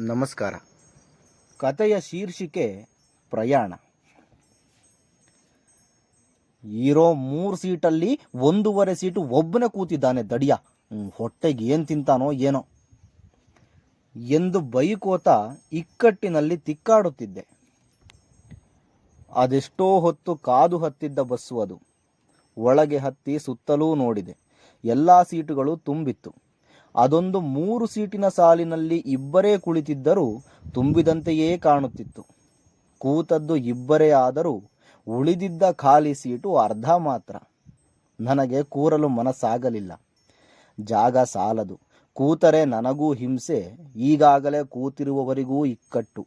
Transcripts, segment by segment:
ನಮಸ್ಕಾರ. ಕಥೆಯ ಶೀರ್ಷಿಕೆ ಪ್ರಯಾಣ. ಇರೋ ಮೂರು ಸೀಟಲ್ಲಿ ಒಂದೂವರೆ ಸೀಟು ಒಬ್ಬನೇ ಕೂತಿದ್ದಾನೆ ದಡಿಯ. ಹೊಟ್ಟೆಗೆ ಏನು ತಿಂತಾನೋ ಏನೋ. ಎಂದು ಬೈಕೋತ ಇಕ್ಕಟ್ಟಿನಲ್ಲಿ ತಿಕ್ಕಾಡುತ್ತಿದ್ದೆ. ಅದೆಷ್ಟೋ ಹೊತ್ತು ಕಾದು ಹತ್ತಿದ್ದ ಬಸ್ಸು ಅದು. ಒಳಗೆ ಹತ್ತಿ ಸುತ್ತಲೂ ನೋಡಿದೆ. ಎಲ್ಲ ಸೀಟುಗಳು ತುಂಬಿತ್ತು. ಅದೊಂದು ಮೂರು ಸೀಟಿನ ಸಾಲಿನಲ್ಲಿ ಇಬ್ಬರೇ ಕುಳಿತಿದ್ದರೂ ತುಂಬಿದಂತೆಯೇ ಕಾಣುತ್ತಿತ್ತು. ಕೂತದ್ದು ಇಬ್ಬರೇ ಆದರೂ ಉಳಿದಿದ್ದ ಖಾಲಿ ಸೀಟು ಅರ್ಧ ಮಾತ್ರ. ನನಗೆ ಕೂರಲು ಮನಸ್ಸಾಗಲಿಲ್ಲ. ಜಾಗ ಸಾಲದು. ಕೂತರೆ ನನಗೂ ಹಿಂಸೆ. ಈಗಾಗಲೇ ಕೂತಿರುವವರಿಗೂ ಇಕ್ಕಟ್ಟು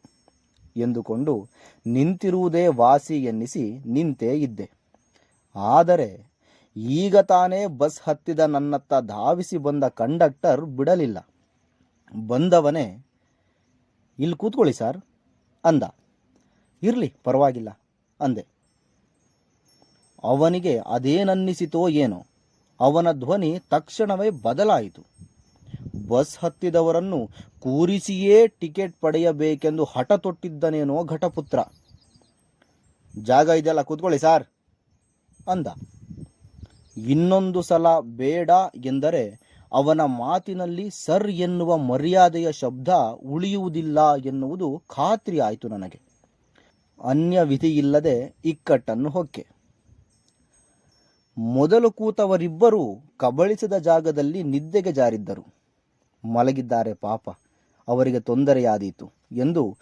ಎಂದುಕೊಂಡು ನಿಂತಿರುವುದೇ ವಾಸಿ ಎನ್ನಿಸಿ ನಿಂತೇ ಇದ್ದೆ. ಆದರೆ ಈಗ ತಾನೇ ಬಸ್ ಹತ್ತಿದ ನನ್ನತ್ತ ಧಾವಿಸಿ ಬಂದ ಕಂಡಕ್ಟರ್ ಬಿಡಲಿಲ್ಲ. ಬಂದವನೇ, ಇಲ್ಲಿ ಕೂತ್ಕೊಳ್ಳಿ ಸರ್, ಅಂದ. ಇರಲಿ, ಪರವಾಗಿಲ್ಲ, ಅಂದೆ. ಅವನಿಗೆ ಅದೇನನ್ನಿಸಿತೋ ಏನೋ, ಅವನ ಧ್ವನಿ ತಕ್ಷಣವೇ ಬದಲಾಯಿತು. ಬಸ್ ಹತ್ತಿದವರನ್ನು ಕೂರಿಸಿಯೇ ಟಿಕೆಟ್ ಪಡೆಯಬೇಕೆಂದು ಹಠ ತೊಟ್ಟಿದ್ದನೇನೋ ಘಟಪುತ್ರ. ಜಾಗ ಇದೆಯಲ್ಲ, ಕೂತ್ಕೊಳ್ಳಿ ಸಾರ್, ಅಂದ. ಇನ್ನೊಂದು ಸಲ ಬೇಡ ಎಂದರೆ ಅವನ ಮಾತಿನಲ್ಲಿ ಸರ್ ಎನ್ನುವ ಮರ್ಯಾದೆಯ ಶಬ್ದ ಉಳಿಯುವುದಿಲ್ಲ ಎನ್ನುವುದು ಖಾತ್ರಿ ಆಯಿತು ನನಗೆ. ಅನ್ಯ ವಿಧಿಯಿಲ್ಲದೆ ಇಕ್ಕಟ್ಟನ್ನು ಹೊಕ್ಕೆ. ಮೊದಲು ಕೂತವರಿಬ್ಬರೂ ಕಬಳಿಸಿದ ಜಾಗದಲ್ಲಿ ನಿದ್ದೆಗೆ ಜಾರಿದ್ದರು. ಮಲಗಿದ್ದಾರೆ ಪಾಪ, ಅವರಿಗೆ ತೊಂದರೆಯಾದೀತು ಎಂದು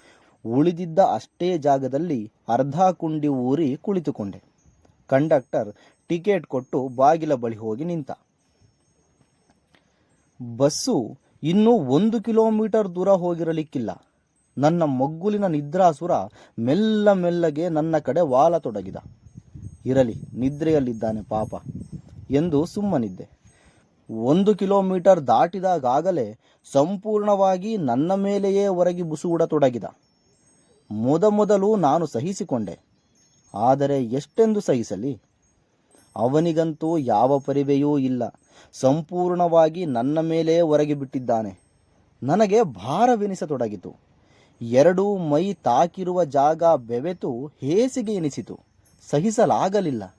ಉಳಿದಿದ್ದ ಅಷ್ಟೇ ಜಾಗದಲ್ಲಿ ಅರ್ಧ ಕುಂಡಿ ಊರಿ ಕುಳಿತುಕೊಂಡೆ. ಕಂಡಕ್ಟರ್ ಟಿಕೆಟ್ ಕೊಟ್ಟು ಬಾಗಿಲ ಬಳಿ ಹೋಗಿ ನಿಂತ. ಬಸ್ಸು ಇನ್ನೂ ಒಂದು ಕಿಲೋಮೀಟರ್ ದೂರ ಹೋಗಿರಲಿಕ್ಕಿಲ್ಲ. ನನ್ನ ಮಗ್ಗುಲಿನ ನಿದ್ರಾಸುರ ಮೆಲ್ಲ ಮೆಲ್ಲಗೆ ನನ್ನ ಕಡೆ ವಾಲ ತೊಡಗಿದ. ಇರಲಿ, ನಿದ್ರೆಯಲ್ಲಿದ್ದಾನೆ ಪಾಪ ಎಂದು ಸುಮ್ಮನಿದ್ದೆ. ಒಂದು ಕಿಲೋಮೀಟರ್ ದಾಟಿದಾಗಲೇ ಸಂಪೂರ್ಣವಾಗಿ ನನ್ನ ಮೇಲೆಯೇ ಹೊರಗಿ ಬುಸುಗುಡತೊಡಗಿದ ಮೊದಮೊದಲು ನಾನು ಸಹಿಸಿಕೊಂಡೆ. ಆದರೆ ಎಷ್ಟೆಂದು ಸಹಿಸಲಿ? ಅವನಿಗಂತೂ ಯಾವ ಪರಿವೆಯೂ ಇಲ್ಲ. ಸಂಪೂರ್ಣವಾಗಿ ನನ್ನ ಮೇಲೆ ಹೊರಗೆ ಬಿಟ್ಟಿದ್ದಾನೆ. ನನಗೆ ಭಾರವೆನಿಸತೊಡಗಿತು. ಎರಡು ಮೈ ತಾಕಿರುವ ಜಾಗ ಬೆವೆತು ಹೇಸಿಗೆ ಎನಿಸಿತು. ಸಹಿಸಲಾಗಲಿಲ್ಲ.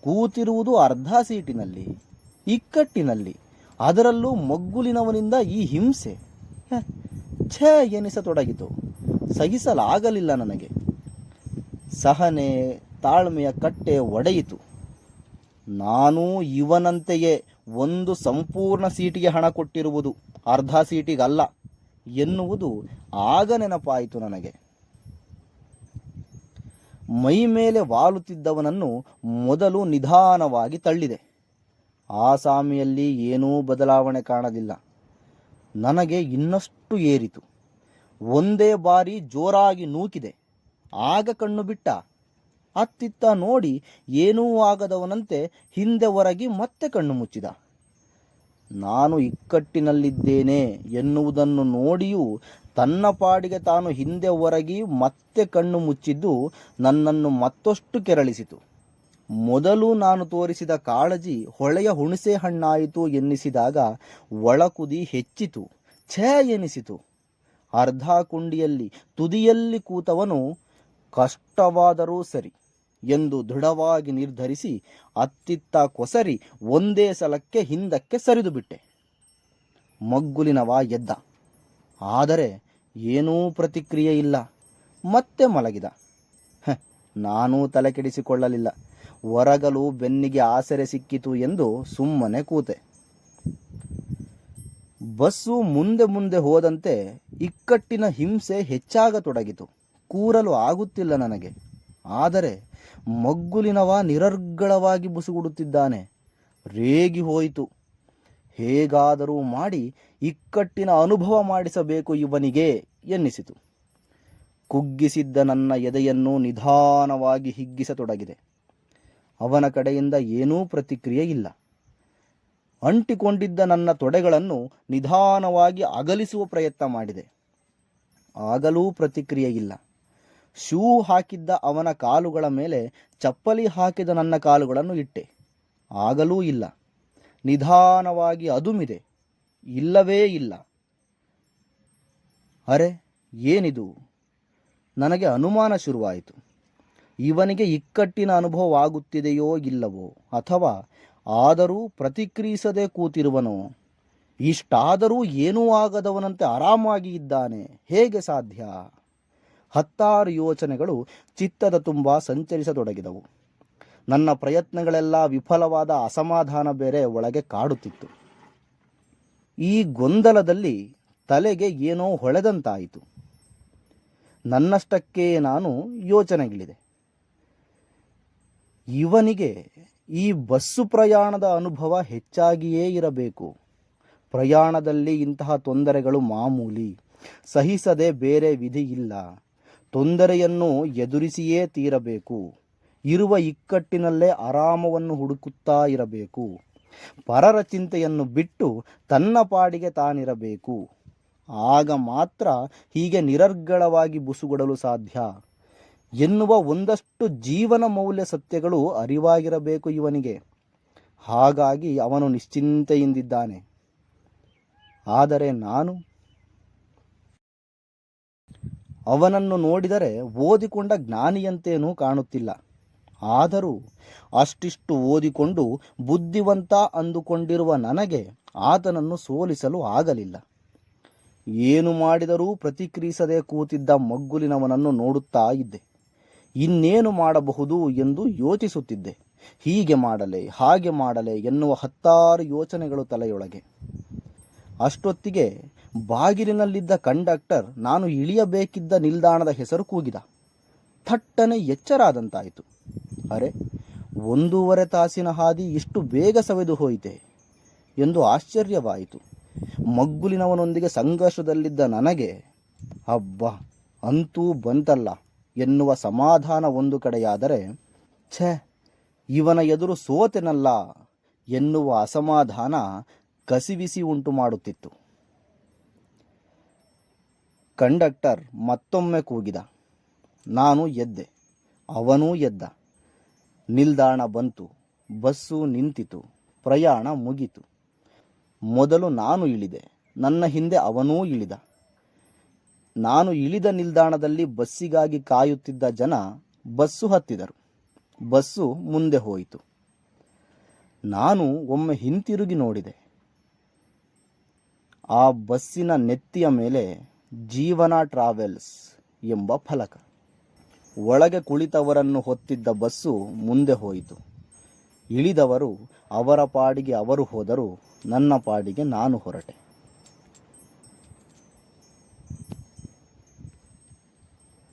ಕೂತಿರುವುದು ಅರ್ಧ ಸೀಟಿನಲ್ಲಿ, ಇಕ್ಕಟ್ಟಿನಲ್ಲಿ, ಅದರಲ್ಲೂ ಮಗ್ಗುಲಿನವನಿಂದ ಈ ಹಿಂಸೆ. ಛ ಎನಿಸತೊಡಗಿತು. ಸಹಿಸಲಾಗಲಿಲ್ಲ ನನಗೆ. ಸಹನೆ ತಾಳ್ಮೆಯ ಕಟ್ಟೆ ಒಡೆಯಿತು. ನಾನು ಇವನಂತೆಯೇ ಒಂದು ಸಂಪೂರ್ಣ ಸೀಟಿಗೆ ಹಣ ಕೊಟ್ಟಿರುವುದು ಅರ್ಧ ಸೀಟಿಗಲ್ಲ ಎನ್ನುವುದು ಆಗ ನೆನಪಾಯಿತು ನನಗೆ. ಮೈ ಮೇಲೆ ವಾಲುತ್ತಿದ್ದವನನ್ನು ಮೊದಲು ನಿಧಾನವಾಗಿ ತಳ್ಳಿದೆ. ಆಸಾಮಿಯಲ್ಲಿ ಏನೂ ಬದಲಾವಣೆ ಕಾಣಲಿಲ್ಲ ನನಗೆ ಇನ್ನಷ್ಟು ಏರಿತು. ಒಂದೇ ಬಾರಿ ಜೋರಾಗಿ ನೂಕಿದೆ. ಆಗ ಕಣ್ಣು ಬಿಟ್ಟ ಅತ್ತಿತ್ತ ನೋಡಿ ಏನೂ ಆಗದವನಂತೆ ಹಿಂದೆ ಹೊರಗಿ ಮತ್ತೆ ಕಣ್ಣು ಮುಚ್ಚಿದ. ನಾನು ಇಕ್ಕಟ್ಟಿನಲ್ಲಿದ್ದೇನೆ ಎನ್ನುವುದನ್ನು ನೋಡಿಯೂ ತನ್ನ ಪಾಡಿಗೆ ತಾನು ಹಿಂದೆ ಹೊರಗಿ ಮತ್ತೆ ಕಣ್ಣು ಮುಚ್ಚಿದ್ದು ನನ್ನನ್ನು ಮತ್ತಷ್ಟು ಕೆರಳಿಸಿತು. ಮೊದಲು ನಾನು ತೋರಿಸಿದ ಕಾಳಜಿ ಹೊಳೆಯ ಹುಣಸೆ ಹಣ್ಣಾಯಿತು ಎನ್ನಿಸಿದಾಗ ಒಳಕುದಿ ಹೆಚ್ಚಿತು, ಛೇ ಎನಿಸಿತು. ಅರ್ಧ ಕುಂಡಿಯಲ್ಲಿ ತುದಿಯಲ್ಲಿ ಕೂತವನು ಕಷ್ಟವಾದರೂ ಸರಿ ಎಂದು ದೃಢವಾಗಿ ನಿರ್ಧರಿಸಿ ಅತ್ತಿತ್ತ ಕೊಸರಿ ಒಂದೇ ಸಲಕ್ಕೆ ಹಿಂದಕ್ಕೆ ಸರಿದು ಬಿಟ್ಟೆ. ಮಗ್ಗುಲಿನವ ಎದ್ದ. ಆದರೆ ಏನೂ ಪ್ರತಿಕ್ರಿಯೆ ಇಲ್ಲ. ಮತ್ತೆ ಮಲಗಿದ. ನಾನೂ ತಲೆ ಕೆಡಿಸಿಕೊಳ್ಳಲಿಲ್ಲ. ಹೊರಗಲು ಬೆನ್ನಿಗೆ ಆಸರೆ ಸಿಕ್ಕಿತು ಎಂದು ಸುಮ್ಮನೆ ಕೂತೆ. ಬಸ್ಸು ಮುಂದೆ ಮುಂದೆ ಹೋದಂತೆ ಇಕ್ಕಟ್ಟಿನ ಹಿಂಸೆ ಹೆಚ್ಚಾಗತೊಡಗಿತು. ಕೂರಲು ಆಗುತ್ತಿಲ್ಲ ನನಗೆ. ಆದರೆ ಮಗ್ಗುಲಿನವ ನಿರರ್ಗಳವಾಗಿ ಬುಸುಗುಡುತ್ತಿದ್ದಾನೆ. ರೇಗಿ ಹೋಯಿತು. ಹೇಗಾದರೂ ಮಾಡಿ ಇಕ್ಕಟ್ಟಿನ ಅನುಭವ ಮಾಡಿಸಬೇಕು ಇವನಿಗೆ ಎನ್ನಿಸಿತು. ಕುಗ್ಗಿಸಿದ್ದ ನನ್ನ ಎದೆಯನ್ನು ನಿಧಾನವಾಗಿ ಹಿಗ್ಗಿಸತೊಡಗಿದೆ. ಅವನ ಕಡೆಯಿಂದ ಏನೂ ಪ್ರತಿಕ್ರಿಯೆ ಇಲ್ಲ. ಅಂಟಿಕೊಂಡಿದ್ದ ನನ್ನ ತೊಡೆಗಳನ್ನು ನಿಧಾನವಾಗಿ ಅಗಲಿಸುವ ಪ್ರಯತ್ನ ಮಾಡಿದೆ. ಆಗಲೂ ಪ್ರತಿಕ್ರಿಯೆ ಇಲ್ಲ. ಶೂ ಹಾಕಿದ್ದ ಅವನ ಕಾಲುಗಳ ಮೇಲೆ ಚಪ್ಪಲಿ ಹಾಕಿದ ನನ್ನ ಕಾಲುಗಳನ್ನು ಇಟ್ಟೆ. ಆಗಲೂ ಇಲ್ಲ. ನಿಧಾನವಾಗಿ ಅದುಮಿದೆ. ಇಲ್ಲವೇ ಇಲ್ಲ. ಅರೆ, ಏನಿದು? ನನಗೆ ಅನುಮಾನ ಶುರುವಾಯಿತು. ಇವನಿಗೆ ಇಕ್ಕಟ್ಟಿನ ಅನುಭವವಾಗುತ್ತಿದೆಯೋ ಇಲ್ಲವೋ? ಅಥವಾ ಆದರೂ ಪ್ರತಿಕ್ರಿಯಿಸದೆ ಕೂತಿರುವನೋ? ಇಷ್ಟಾದರೂ ಏನೂ ಆಗದವನಂತೆ ಆರಾಮಾಗಿ ಇದ್ದಾನೆ. ಹೇಗೆ ಸಾಧ್ಯ? ಹತ್ತಾರು ಯೋಚನೆಗಳು ಚಿತ್ತದ ತುಂಬ ಸಂಚರಿಸತೊಡಗಿದವು. ನನ್ನ ಪ್ರಯತ್ನಗಳೆಲ್ಲ ವಿಫಲವಾದ ಅಸಮಾಧಾನ ಬೇರೆ ಒಳಗೆ ಕಾಡುತ್ತಿತ್ತು. ಈ ಗೊಂದಲದಲ್ಲಿ ತಲೆಗೆ ಏನೋ ಹೊಳೆದಂತಾಯಿತು. ನನ್ನಷ್ಟಕ್ಕೆ ನಾನು ಯೋಚನೆಗಳಿದೆ. ಇವನಿಗೆ ಈ ಬಸ್ಸು ಪ್ರಯಾಣದ ಅನುಭವ ಹೆಚ್ಚಾಗಿಯೇ ಇರಬೇಕು. ಪ್ರಯಾಣದಲ್ಲಿ ಇಂತಹ ತೊಂದರೆಗಳು ಮಾಮೂಲಿ. ಸಹಿಸದೆ ಬೇರೆ ವಿಧಿ ಇಲ್ಲ. ತೊಂದರೆಯನ್ನು ಎದುರಿಸಿಯೇ ತೀರಬೇಕು. ಇರುವ ಇಕ್ಕಟ್ಟಿನಲ್ಲೇ ಆರಾಮವನ್ನು ಹುಡುಕುತ್ತಾ ಇರಬೇಕು. ಪರರ ಚಿಂತೆಯನ್ನು ಬಿಟ್ಟು ತನ್ನ ಪಾಡಿಗೆ ತಾನಿರಬೇಕು. ಆಗ ಮಾತ್ರ ಹೀಗೆ ನಿರರ್ಗಳವಾಗಿ ಬುಸುಗೊಡಲು ಸಾಧ್ಯ. ಎನ್ನುವ ಒಂದಷ್ಟು ಜೀವನ ಮೌಲ್ಯ ಸತ್ಯಗಳು ಅರಿವಾಗಿರಬೇಕು ಇವನಿಗೆ. ಹಾಗಾಗಿ ಅವನು ನಿಶ್ಚಿಂತೆಯಿಂದಿದ್ದಾನೆ. ಆದರೆ ನಾನು ಅವನನ್ನು ನೋಡಿದರೆ ಓದಿಕೊಂಡ ಜ್ಞಾನಿಯಂತೇನೂ ಕಾಣುತ್ತಿಲ್ಲ. ಆದರೂ ಅಷ್ಟಿಷ್ಟು ಓದಿಕೊಂಡು ಬುದ್ಧಿವಂತ ಅಂದುಕೊಂಡಿರುವ ನನಗೆ ಆತನನ್ನು ಸೋಲಿಸಲು ಆಗಲಿಲ್ಲ. ಏನು ಮಾಡಿದರೂ ಪ್ರತಿಕ್ರಿಯಿಸದೆ ಕೂತಿದ್ದ ಮಗ್ಗುಲಿನವನನ್ನು ನೋಡುತ್ತಾ ಇದ್ದೆ. ಇನ್ನೇನು ಮಾಡಬಹುದು ಎಂದು ಯೋಚಿಸುತ್ತಿದ್ದೆ. ಹೀಗೆ ಮಾಡಲೆ, ಹಾಗೆ ಮಾಡಲೆ ಎನ್ನುವ ಹತ್ತಾರು ಯೋಚನೆಗಳು ತಲೆಯೊಳಗೆ. ಅಷ್ಟೊತ್ತಿಗೆ ಬಾಗಿಲಿನಲ್ಲಿದ್ದ ಕಂಡಕ್ಟರ್ ನಾನು ಇಳಿಯಬೇಕಿದ್ದ ನಿಲ್ದಾಣದ ಹೆಸರು ಕೂಗಿದ. ಥಟ್ಟನೆ ಎಚ್ಚರಾದಂತಾಯಿತು. ಅರೆ, ಒಂದೂವರೆ ತಾಸಿನ ಹಾದಿ ಇಷ್ಟು ಬೇಗ ಸವೆದು ಹೋಯಿತೆ ಎಂದು ಆಶ್ಚರ್ಯವಾಯಿತು. ಮಗ್ಗುಲಿನವನೊಂದಿಗೆ ಸಂಘರ್ಷದಲ್ಲಿದ್ದ ನನಗೆ ಹಬ್ಬ ಅಂತೂ ಬಂತಲ್ಲ ಎನ್ನುವ ಸಮಾಧಾನ ಒಂದು ಕಡೆಯಾದರೆ, ಛೆ, ಇವನ ಎದುರು ಸೋತೆನಲ್ಲ ಎನ್ನುವ ಅಸಮಾಧಾನ ಕಸಿವಿಸಿ ಉಂಟು ಮಾಡುತ್ತಿತ್ತು. ಕಂಡಕ್ಟರ್ ಮತ್ತೊಮ್ಮೆ ಕೂಗಿದ. ನಾನು ಎದ್ದೆ, ಅವನೂ ಎದ್ದ. ನಿಲ್ದಾಣ ಬಂತು, ಬಸ್ಸು ನಿಂತಿತು, ಪ್ರಯಾಣ ಮುಗಿತು. ಮೊದಲು ನಾನು ಇಳಿದೆ, ನನ್ನ ಹಿಂದೆ ಅವನೂ ಇಳಿದ. ನಾನು ಇಳಿದ ನಿಲ್ದಾಣದಲ್ಲಿ ಬಸ್ಸಿಗಾಗಿ ಕಾಯುತ್ತಿದ್ದ ಜನ ಬಸ್ಸು ಹತ್ತಿದರು. ಬಸ್ಸು ಮುಂದೆ ಹೋಯಿತು. ನಾನು ಒಮ್ಮೆ ಹಿಂತಿರುಗಿ ನೋಡಿದೆ. ಆ ಬಸ್ಸಿನ ನೆತ್ತಿಯ ಮೇಲೆ ಜೀವನ ಟ್ರಾವೆಲ್ಸ್ ಎಂಬ ಫಲಕ. ಒಳಗೆ ಕುಳಿತವರನ್ನು ಹೊತ್ತಿದ್ದ ಬಸ್ಸು ಮುಂದೆ ಹೋಯಿತು. ಇಳಿದವರು ಅವರ ಪಾಡಿಗೆ ಅವರು ಹೋದರು, ನನ್ನ ಪಾಡಿಗೆ ನಾನು ಹೊರಟೆ.